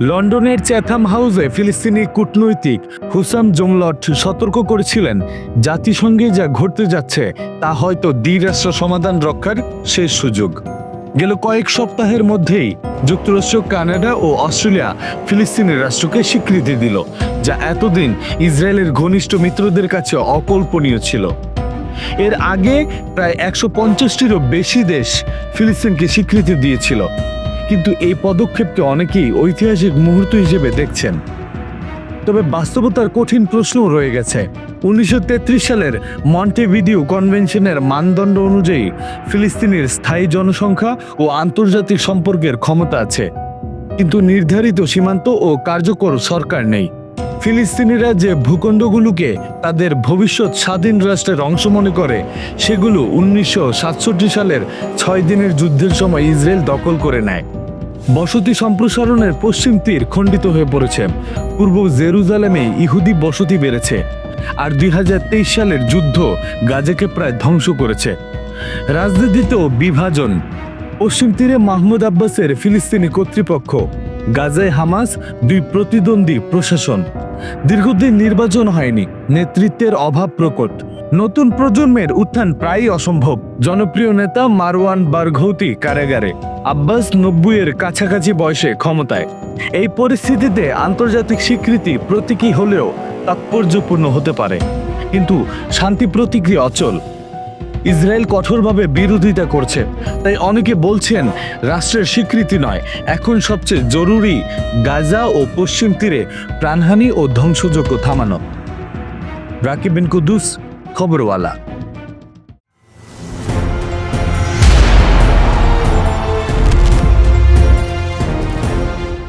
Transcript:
লন্ডনের চ্যাথাম হাউসে ফিলিস্তিনি কূটনৈতিক হুসাম জমলট সতর্ক করেছিলেন, জাতিসংঘে যা ঘটতে যাচ্ছে, তা হয়তো দ্বিরাষ্ট্র সমাধান রক্ষার শেষ সুযোগ। গেল কয়েক সপ্তাহের মধ্যেই যুক্তরাষ্ট্র, কানাডা ও অস্ট্রেলিয়া ফিলিস্তিনের রাষ্ট্রকে স্বীকৃতি দিল, যা এতদিন ইসরায়েলের ঘনিষ্ঠ মিত্রদের কাছে অকল্পনীয় ছিল। এর আগে প্রায় একশো পঞ্চাশটিরও বেশি দেশ ফিলিস্তিনকে স্বীকৃতি দিয়েছিল। কিন্তু এই পদক্ষেপকে অনেকেই ঐতিহাসিক মুহূর্ত হিসেবে দেখছেন। তবে বাস্তবতার কঠিন প্রশ্নও রয়ে গেছে। উনিশশো তেত্রিশ সালের মন্টেভিডিও কনভেনশনের মানদণ্ড অনুযায়ী ফিলিস্তিনের স্থায়ী জনসংখ্যা ও আন্তর্জাতিক সম্পর্কের ক্ষমতা আছে। কিন্তু নির্ধারিত সীমান্ত ও কার্যকর সরকার নেই। ফিলিস্তিনিরা যে ভূখণ্ডগুলোকে তাদের ভবিষ্যৎ স্বাধীন রাষ্ট্রের অংশ মনে করে, সেগুলো উনিশশো সাতষট্টি সালের ছয় দিনের যুদ্ধের সময় ইসরায়েল দখল করে নেয়। বসতি সম্প্রসারণের পশ্চিম তীর খণ্ডিত হয়ে পড়েছে। পূর্ব জেরুজালেমে ইহুদি বসতি বেড়েছে আর দুই হাজার তেইশ সালের যুদ্ধ গাজাকে প্রায় ধ্বংস করেছে। রাজনীতিতেও বিভাজন। পশ্চিম তীরে মাহমুদ আব্বাসের ফিলিস্তিনি কর্তৃপক্ষ গাজায় হামাস দুই প্রতিদ্বন্দ্বী প্রশাসন। দীর্ঘদিন নির্বাচন হয়নি, নেতৃত্বের অভাব প্রকট। নতুন প্রজন্মের উত্থান প্রায়ই অসম্ভব। জনপ্রিয় নেতা মারওয়ান বারঘৌতি কারাগারে, আব্বাস নব্বইয়ের কাছাকাছি বয়সে ক্ষমতায়। এই পরিস্থিতিতে আন্তর্জাতিক স্বীকৃতি প্রতীকী হলেও তাৎপর্যপূর্ণ হতে পারে। কিন্তু শান্তি প্রতিক্রিয়া অচল। ইসরায়েল কঠোরভাবে বিরোধিতা করছে। তাই অনেকে বলছেন, রাষ্ট্রের স্বীকৃতি নয়। এখন সবচেয়ে জরুরি গাজা ও পশ্চিম তীরে প্রাণহানি ও ধ্বংসযোগ্য থামানো। রাকিবিন কুদ্দুস, খবরওয়ালা।